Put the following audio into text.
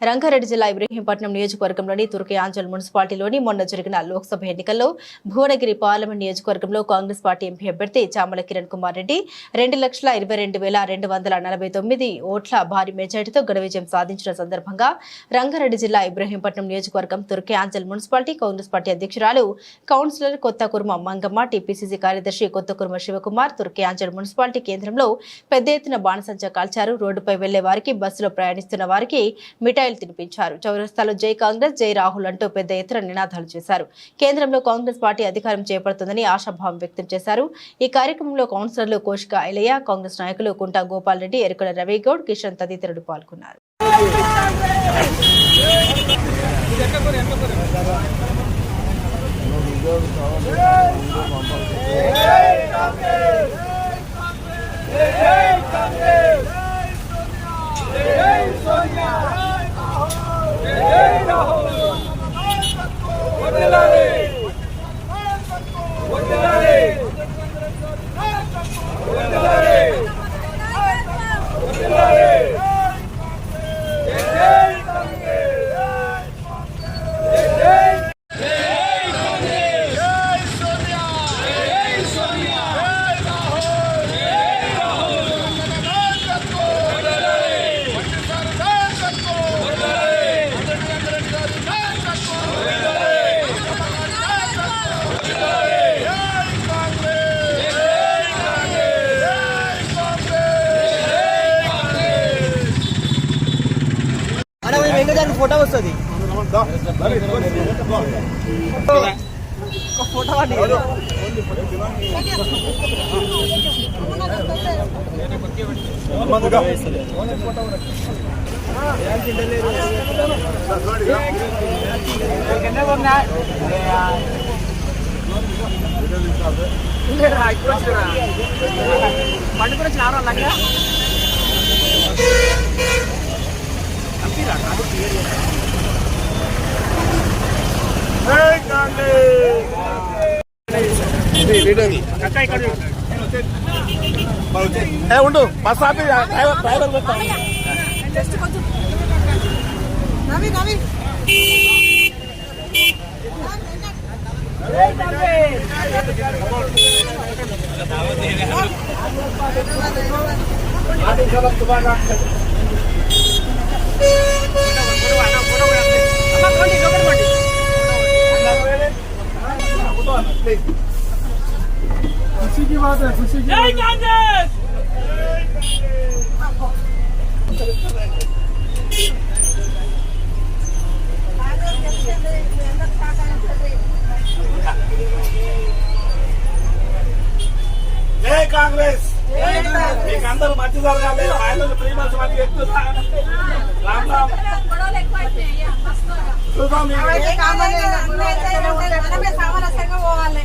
రంగారెడ్డి జిల్లా ఇబ్రహీంపట్నం నియోజకవర్గంలోని తుర్కి ఆంచల్ మున్సిపాలిటీలోని మొన్న జరిగిన లోక్సభ ఎన్నికల్లో భువనగిరి పార్లమెంట్ నియోజకవర్గంలో కాంగ్రెస్ పార్టీ ఎంపీ అభ్యర్థి చామల కిరణ్ కుమార్ రెడ్డి రెండు లక్షల ఇరవై రెండు వేల రెండు వందల నలభై తొమ్మిది ఓట్ల భారీ మెజార్టీతో ఘన విజయం సాధించిన సందర్భంగా రంగారెడ్డి జిల్లా ఇబ్రహీంపట్నం నియోజకవర్గం Turkayamjal municipality Congress party అధ్యక్షురాలు కౌన్సిలర్ కొత్త కుర్మ మంగమ్మ టీపీసీసీ కార్యదర్శి కొత్త కుర్మ శివకుమార్ తుర్కి ఆంచల్ మున్సిపాలిటీ కేంద్రంలో పెద్ద ఎత్తున బాణసంచా కాల్చారు. రోడ్డుపై వెళ్ళే వారికి బస్సులో ప్రయాణిస్తున్న వారికి మిఠాయి మిఠాయిలు తినిపించారు. చౌరస్తాలో జై కాంగ్రెస్ జై రాహుల్ అంటూ పెద్ద ఎత్తున నినాదాలు చేశారు. కేంద్రంలో కాంగ్రెస్ పార్టీ అధికారం చేపడుతుందని ఆశాభావం వ్యక్తం చేశారు. ఈ కార్యక్రమంలో కౌన్సిలర్లు కోషిక ఐలయ్య కాంగ్రెస్ నాయకులు కుంటా గోపాల్ రెడ్డి ఎరుకల రవిగౌడ్ కిషన్ తదితరులు పాల్గొన్నారు. అన్న మేము ఫోటో వస్తుంది. ఒక ఫోటో పండుగ వచ్చిన ఆరు లక్ష ఉండు బస్ ఆపి డ్రైవర్ డ్రైవర్ పెడతాను జై కాంగ్రెస్? మీకు అందరూ మంచి జరగాలి మహిళలు ఫ్రీ బస్ మంచి ఎక్కుతున్నా రామ్ రామ్. చూద్దాం సామరస్యంగా పోవాలి.